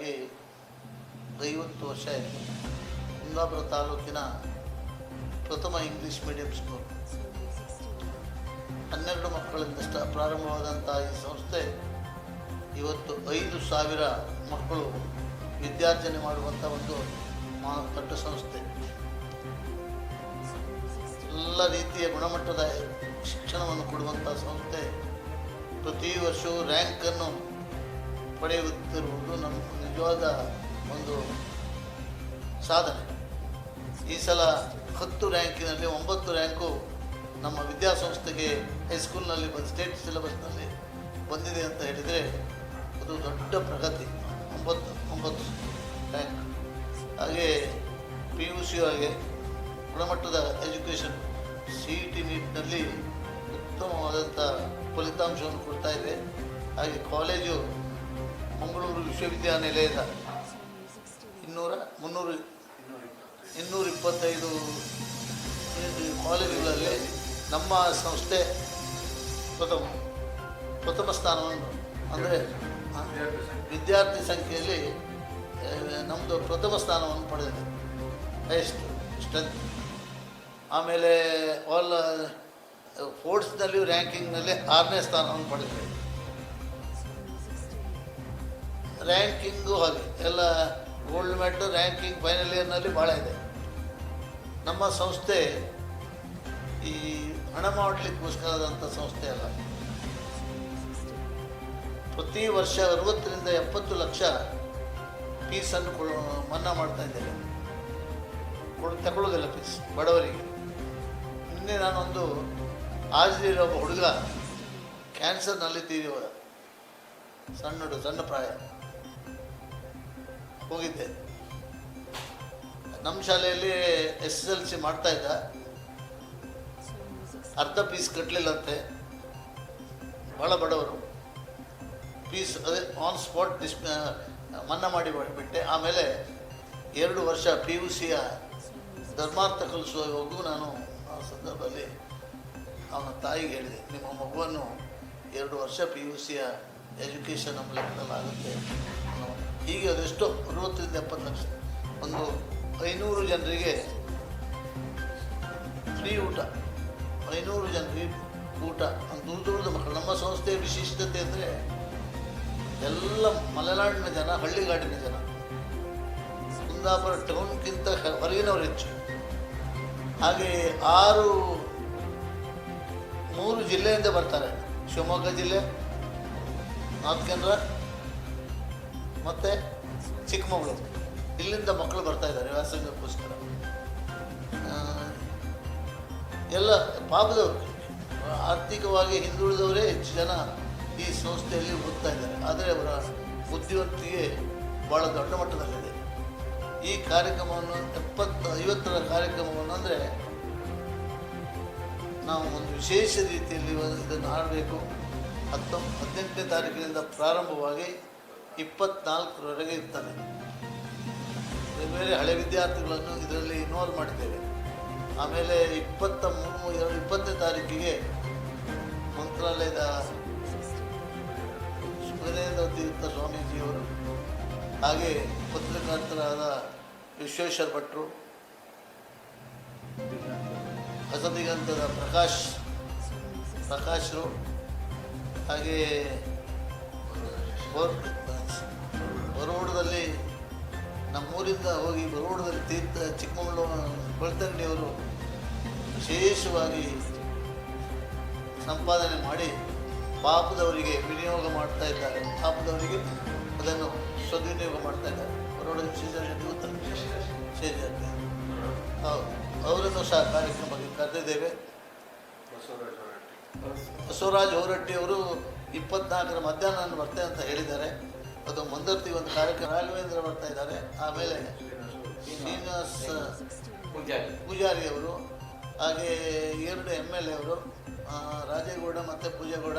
ಆಗಿ ಐವತ್ತು ವರ್ಷ ಕುಂದಾಪುರ ತಾಲೂಕಿನ ಪ್ರಥಮ ಇಂಗ್ಲೀಷ್ ಮೀಡಿಯಂ ಸ್ಕೂಲ್ ಹನ್ನೆರಡು ಮಕ್ಕಳಿಂದ ಪ್ರಾರಂಭವಾದಂಥ ಈ ಸಂಸ್ಥೆ ಇವತ್ತು ಐದು ಸಾವಿರ ಮಕ್ಕಳು ವಿದ್ಯಾರ್ಜನೆ ಮಾಡುವಂಥ ಒಂದು ಮಾ ದೊಡ್ಡ ಸಂಸ್ಥೆ. ಎಲ್ಲ ರೀತಿಯ ಗುಣಮಟ್ಟದ ಶಿಕ್ಷಣವನ್ನು ಕೊಡುವಂಥ ಸಂಸ್ಥೆ. ಪ್ರತಿ ವರ್ಷವೂ ರ್ಯಾಂಕನ್ನು ಪಡೆಯುತ್ತಿರುವುದು ನಮ್ಮ ನಿಜವಾದ ಒಂದು ಸಾಧನೆ. ಈ ಸಲ ಹತ್ತು ರ್ಯಾಂಕಿನಲ್ಲಿ ಒಂಬತ್ತು ರ್ಯಾಂಕು ನಮ್ಮ ವಿದ್ಯಾಸಂಸ್ಥೆಗೆ ಹೈಸ್ಕೂಲ್ನಲ್ಲಿ ಬಂದು ಸ್ಟೇಟ್ ಸಿಲೆಬಸ್ನಲ್ಲಿ ಬಂದಿದೆ ಅಂತ ಹೇಳಿದರೆ ಅದು ದೊಡ್ಡ ಪ್ರಗತಿ. ಒಂಬತ್ತು ಒಂಬತ್ತು ರ್ಯಾಂಕ್. ಹಾಗೆ ಪಿ ಯು ಸಿ ಹಾಗೆ ಗುಣಮಟ್ಟದ ಎಜುಕೇಷನ್ ಸಿ ಇ ಟಿ ನೀಟ್ನಲ್ಲಿ ಉತ್ತಮವಾದಂಥ ಫಲಿತಾಂಶವನ್ನು ಕೊಡ್ತಾ ಇದೆ. ಹಾಗೆ ಕಾಲೇಜು ಮಂಗಳೂರು ವಿಶ್ವವಿದ್ಯಾನಿಲಯದ ಇನ್ನೂರ ಮುನ್ನೂರು ಇನ್ನೂರ ಇಪ್ಪತ್ತೈದು ಕಾಲೇಜುಗಳಲ್ಲಿ ನಮ್ಮ ಸಂಸ್ಥೆ ಪ್ರಥಮ ಪ್ರಥಮ ಸ್ಥಾನವನ್ನು ಅಂದರೆ ವಿದ್ಯಾರ್ಥಿ ಸಂಖ್ಯೆಯಲ್ಲಿ ನಮ್ಮದು ಪ್ರಥಮ ಸ್ಥಾನವನ್ನು ಪಡೆದಿದೆ. ಹೈಯೆಸ್ಟ್ ಸ್ಟ್ರೆಂತ್ ಆಮೇಲೆ ಆಲ್ ಫೋರ್ಟ್ಸ್ನಲ್ಲಿ ರ್ಯಾಂಕಿಂಗ್ನಲ್ಲಿ ಆರನೇ ಸ್ಥಾನವನ್ನು ಪಡೆದಿದೆ. ರ್ಯಾಂಕಿಂಗು ಹಾಗೆ. ಎಲ್ಲ ಗೋಲ್ಡ್ ಮೆಡಲ್ ರ್ಯಾಂಕಿಂಗ್ ಫೈನಲ್ ಇಯರ್ನಲ್ಲಿ ಭಾಳ ಇದೆ. ನಮ್ಮ ಸಂಸ್ಥೆ ಈ ಹಣ ಮಾಡಲಿಕ್ಕೋಸ್ಕರದಂಥ ಸಂಸ್ಥೆ ಅಲ್ಲ. ಪ್ರತಿ ವರ್ಷ ಅರವತ್ತರಿಂದ ಎಪ್ಪತ್ತು ಲಕ್ಷ ಫೀಸನ್ನು ಕೊಡ, ಮನ್ನಾ ಮಾಡ್ತಾ ಇದ್ದೇವೆ. ಕೊಡ, ತಗೊಳ್ಳೋದಿಲ್ಲ ಫೀಸ್ ಬಡವರಿಗೆ. ನಿನ್ನೆ ನಾನೊಂದು ಹಾಜರಿರೋ ಒಬ್ಬ ಹುಡುಗ ಕ್ಯಾನ್ಸರ್ನಲ್ಲಿ ತೀರಿ ಹೋದ ಸಣ್ಣ ಸಣ್ಣ ಪ್ರಾಯ. ಹೋಗಿದ್ದೆ. ನಮ್ಮ ಶಾಲೆಯಲ್ಲಿ ಎಸ್ ಎಸ್ ಎಲ್ ಸಿ ಮಾಡ್ತಾ ಇದ್ದ. ಅರ್ಧ ಪೀಸ್ ಕಟ್ಟಲಿಲ್ಲಂತೆ ಭಾಳ ಬಡವರು. ಪೀಸ್ ಅದೇ ಆನ್ ಸ್ಪಾಟ್ ಡಿಸ್ ಮನ್ನಾ ಮಾಡಿ ಬಿಟ್ಟೆ. ಆಮೇಲೆ ಎರಡು ವರ್ಷ ಪಿ ಯು ಸಿಯ ಧರ್ಮಾರ್ಥ ಕಲಿಸುವಾಗೂ ನಾನು ಆ ಸಂದರ್ಭದಲ್ಲಿ ಅವನ ತಾಯಿಗೆ ಹೇಳಿದೆ. ನಿಮ್ಮ ಮಗುವನ್ನು ಎರಡು ವರ್ಷ ಪಿ ಯು ಸಿಯ ಎಜುಕೇಷನ್ ನಮ್ಮ ಆಗುತ್ತೆ. ಹೀಗೆ ಅದೆಷ್ಟೋ ಅರವತ್ತರಿಂದ ಎಪ್ಪತ್ತು ಲಕ್ಷ ಒಂದು ಐನೂರು ಜನರಿಗೆ ಫ್ರೀ ಊಟ, ಐನೂರು ಜನರಿಗೆ ಊಟ. ದೂರ ದೂರದ ಮಕ್ಕಳು. ನಮ್ಮ ಸಂಸ್ಥೆಯ ವಿಶಿಷ್ಟತೆ ಅಂದರೆ ಎಲ್ಲ ಮಲೆನಾಡಿನ ಜನ, ಹಳ್ಳಿಗಾಡಿನ ಜನ ಕುಂದಾಪುರ ಟೌನ್ಗಿಂತ ಹೊರಗಿನವರು ಹೆಚ್ಚು. ಹಾಗೆ ಆರು, ಮೂರು ಜಿಲ್ಲೆಯಿಂದ ಬರ್ತಾರೆ. ಶಿವಮೊಗ್ಗ ಜಿಲ್ಲೆ ನಾರ್ತ್ ಕೇಂದ್ರ ಮತ್ತು ಚಿಕ್ಕಮಗಳೂರು. ಇಲ್ಲಿಂದ ಮಕ್ಕಳು ಬರ್ತಾ ಇದ್ದಾರೆ, ವ್ಯಾಸಂಗಕ್ಕೋಸ್ಕರ. ಎಲ್ಲ ಪಾಪದವರು ಆರ್ಥಿಕವಾಗಿ ಹಿಂದುಳಿದವರೇ ಹೆಚ್ಚು ಜನ ಈ ಸಂಸ್ಥೆಯಲ್ಲಿ ಓದ್ತಾ ಇದ್ದಾರೆ. ಆದರೆ ಅವರ ಬುದ್ಧಿವಂತಿಕೆ ಭಾಳ ದೊಡ್ಡ ಮಟ್ಟದಲ್ಲಿದೆ. ಈ ಕಾರ್ಯಕ್ರಮವನ್ನು ಎಪ್ಪತ್ತು, ಐವತ್ತರ ಕಾರ್ಯಕ್ರಮವನ್ನು ಅಂದರೆ ನಾವು ಒಂದು ವಿಶೇಷ ರೀತಿಯಲ್ಲಿ ಇದನ್ನು ಆಡಬೇಕು ಹತ್ತೊಂಬ ಹದಿನೆಂಟನೇ ತಾರೀಕಿನಿಂದ ಪ್ರಾರಂಭವಾಗಿ ಇಪ್ಪತ್ನಾಲ್ಕರವರೆಗೆ ಇರ್ತಾನೆ ಬೇರೆ ಬೇರೆ ಹಳೆ ವಿದ್ಯಾರ್ಥಿಗಳನ್ನು ಇದರಲ್ಲಿ ಇನ್ವಾಲ್ವ್ ಮಾಡಿದ್ದೇವೆ. ಆಮೇಲೆ ಇಪ್ಪತ್ತ ಮೂರು, ಎರಡು, ಇಪ್ಪತ್ತನೇ ತಾರೀಕಿಗೆ ಮಂತ್ರಾಲಯದ ಸುರೇಂದ್ರ ತೀರ್ಥ ಸ್ವಾಮೀಜಿಯವರು ಹಾಗೆ ಪತ್ರಕರ್ತರಾದ ವಿಶ್ವೇಶ್ವರ ಭಟ್ರು, ಹೊಸದಿಗಂತದ ಪ್ರಕಾಶ್, ಪ್ರಕಾಶರು ಹಾಗೆ ಹೋಗಿ ಬರೋಡದಲ್ಲಿ ತೀರ್ಥ ಚಿಕ್ಕಮಗಳೂರು ಬೆಳ್ತಂಗಡಿಯವರು ವಿಶೇಷವಾಗಿ ಸಂಪಾದನೆ ಮಾಡಿ ಪಾಪದವರಿಗೆ ವಿನಿಯೋಗ ಮಾಡ್ತಾ ಇದ್ದಾರೆ. ಪಾಪದವರಿಗೆ ಅದನ್ನು ಸದ್ವಿನಿಯೋಗ ಮಾಡ್ತಾ ಇದ್ದಾರೆ. ಬರೋಡ ವಿಶೇಷ ಹೌದು. ಅವರನ್ನು ಸಹ ಕಾರ್ಯಕ್ರಮಕ್ಕೆ ಕರೆದಿದ್ದೇವೆ. ಬಸವರಾಜ್ ಹೊರಟ್ಟಿ. ಅವರು ಇಪ್ಪತ್ನಾಲ್ಕರ ಮಧ್ಯಾಹ್ನ ಬರ್ತೇನೆ ಅಂತ ಹೇಳಿದ್ದಾರೆ. ಅದು ಮುಂದರ್ತಿ ಒಂದು ಕಾರ್ಯಕ್ರಮ. ರಾಘವೇಂದ್ರ ಬರ್ತಾ ಇದ್ದಾರೆ. ಆಮೇಲೆ ಶ್ರೀನಿವಾಸ್ ಪೂಜಾರಿ. ಅವರು ಹಾಗೆ ಎರಡು ಎಂ ಎಲ್ ಎ ಅವರು ರಾಜೇಗೌಡ ಮತ್ತು ಪೂಜೇಗೌಡ.